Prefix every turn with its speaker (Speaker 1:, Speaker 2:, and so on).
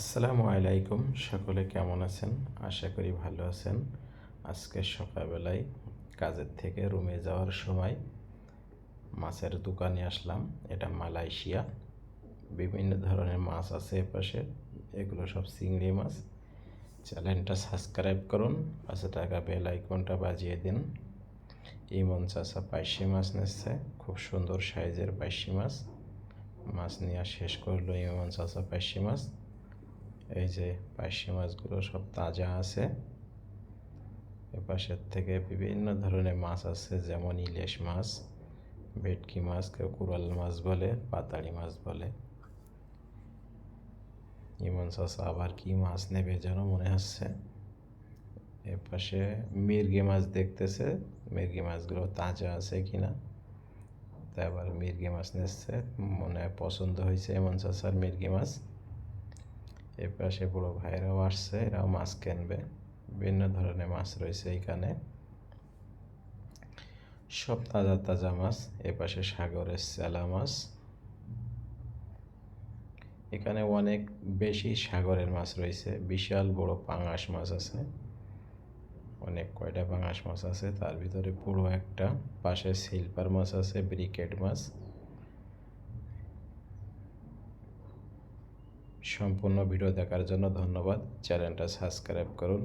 Speaker 1: আসসালামু আলাইকুম, সকলে কেমন আছেন? আশা করি ভালো আছেন। আজকে সকালবেলায় কাজের থেকে রুমে যাওয়ার সময় মাছের দোকানে আসলাম। এটা মালয়েশিয়া। বিভিন্ন ধরনের মাছ আছে এপাশে এগুলো সব চিংড়ি মাছ। চ্যানেলটা সাবস্ক্রাইব করুন। পাঁচশো টাকা বেল আইকনটা বাজিয়ে দিন। ইমন চাষা পাইশি মাছ নিচ্ছে। খুব সুন্দর সাইজের পাইশি মাছ। মাছ নেওয়া শেষ করল ইমন চাষা পাইশি মাছ। এই যে পার্শে মাছগুলো সব তাজা আছে। এপাশের থেকে বিভিন্ন ধরনের মাছ আছে, যেমন ইলিশ মাছ, ভেটকি মাছ, কেউ কুরাল মাছ বলে পাতাড়ি মাছ বলে। ইমন চাষা, আবার কি মাছ নেবে যেন মনে হচ্ছে? এপাশে মির্গি মাছ দেখতেছে, মির্গি মাছগুলো তাজা আছে কিনা? তাই আবার মির্গি মাছ নিচ্ছে, মনে পছন্দ হয়েছে এমন চাষার মির্গি মাছ। এ পাশে বড় ভাইরাও আসছে, এরাও মাছ কিনবে। বিভিন্ন ধরনের মাছ রয়েছে এখানে। সব তাজা তাজা মাছ, এ পাশে সাগরের স্যালা মাছ। এখানে অনেক বেশি সাগরের মাছ রয়েছে, বিশাল বড় পাঙাশ মাছ আছে। অনেক কয়টা পাঙাশ মাছ আছে, তার ভিতরে পুরো একটা। পাশে সিলভার মাছ আছে, ব্রিকেট মাছ। সম্পূর্ণ ভিডিও দেখার জন্য ধন্যবাদ। চ্যানেলটা সাবস্ক্রাইব করুন।